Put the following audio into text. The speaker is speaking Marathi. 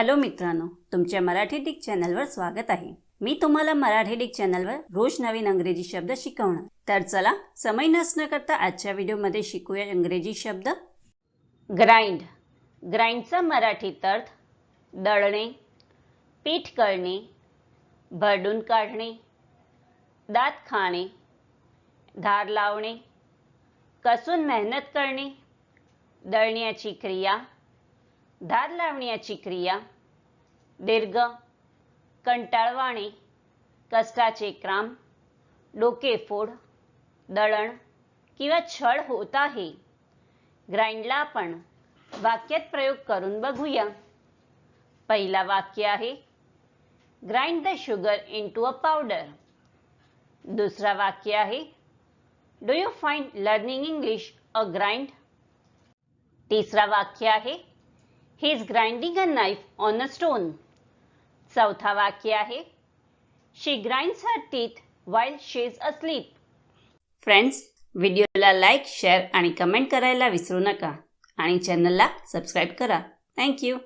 हॅलो मित्रांनो तुमच्या मराठी डिक चॅनलवर स्वागत आहे. मी तुम्हाला मराठी डिक चॅनलवर रोज नवीन अंग्रेजी शब्द शिकवणार. तर चला समय नसणं करता आजच्या व्हिडिओमध्ये शिकूया इंग्रजी शब्द. ग्राइंड ग्राइंडचा मराठीत अर्थ दळणे पीठ करणे भरडून काढणे दात खाणे धार लावणे कसून मेहनत करणे दळण्याची क्रिया धार लावण्याची क्रिया दीर्घ कंटाळवाणे कष्टाचे क्राम डोकेफोड दळण किंवा छळ होत आहे. ग्राइंडला आपण वाक्यात प्रयोग करून बघूया. पहिला वाक्य आहे grind the sugar into a powder दुसरा वाक्य आहे do you find learning English a grind तिसरा वाक्य आहे he is grinding a knife on a stone चौथा वाक्य आहे. She grinds her teeth while she is asleep friends व्हिडिओला लाईक शेअर आणि कमेंट करायला विसरू नका. आणि चॅनलला सबस्क्राईब करा. थँक्यू